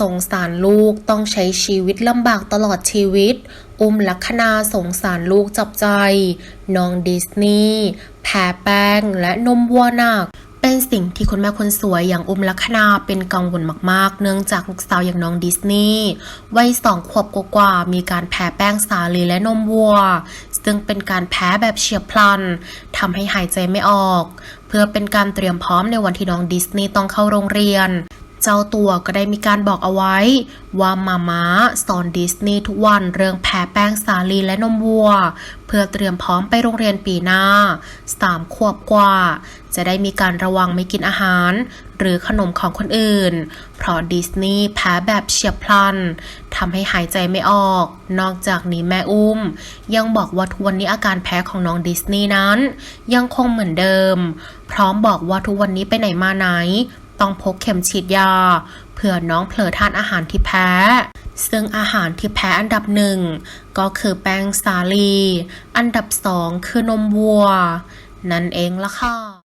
สงสารลูกต้องใช้ชีวิตลำบากตลอดชีวิต อุ้มลักษณาสงสารลูกจับใจ น้องดิสนีย์แพ้แป้งและนมวัวหนักเป็นสิ่งที่คุณแม่คนสวยอย่างอุ้มลักษณาเป็นกังวลมากๆ เนื่องจากลูกสาวอย่างน้องดิสนีย์วัยสองขวบกว่าๆมีการแพ้แป้งสาลีและนมวัว ซึ่งเป็นการแพ้แบบเฉียบพลันทำให้หายใจไม่ออก เพื่อเป็นการเตรียมพร้อมในวันที่น้องดิสนีย์ต้องเข้าโรงเรียน เจ้าตัวก็ได้มีการบอกเอาไว้ ว่ามาม้าสอนดิสนีย์ทุกวันเรื่องแพ้แป้งสาลีและนมวัว เพื่อเตรียมพร้อมไปโรงเรียนปีหน้าสามขวบกว่า จะได้มีการระวังไม่กินอาหาร หรือขนมของคนอื่น เพราะดิสนีย์แพ้แบบเฉียบพลันทำให้หายใจไม่ออก นอกจากนี้แม่อุ้ม ยังบอกว่าทุกวันนี้อาการแพ้ของน้องดิสนีย์นั้น ยังคงเหมือนเดิม พร้อมบอกว่าทุกวันนี้ไปไหนมาไหน ต้องพกเข็มฉีดยาเผื่อน้องเผลอทานอาหารที่แพ้ ซึ่งอาหารที่แพ้อันดับหนึ่งก็คือแป้งสาลี อันดับสองคือนมวัว นั่นเองละค่ะ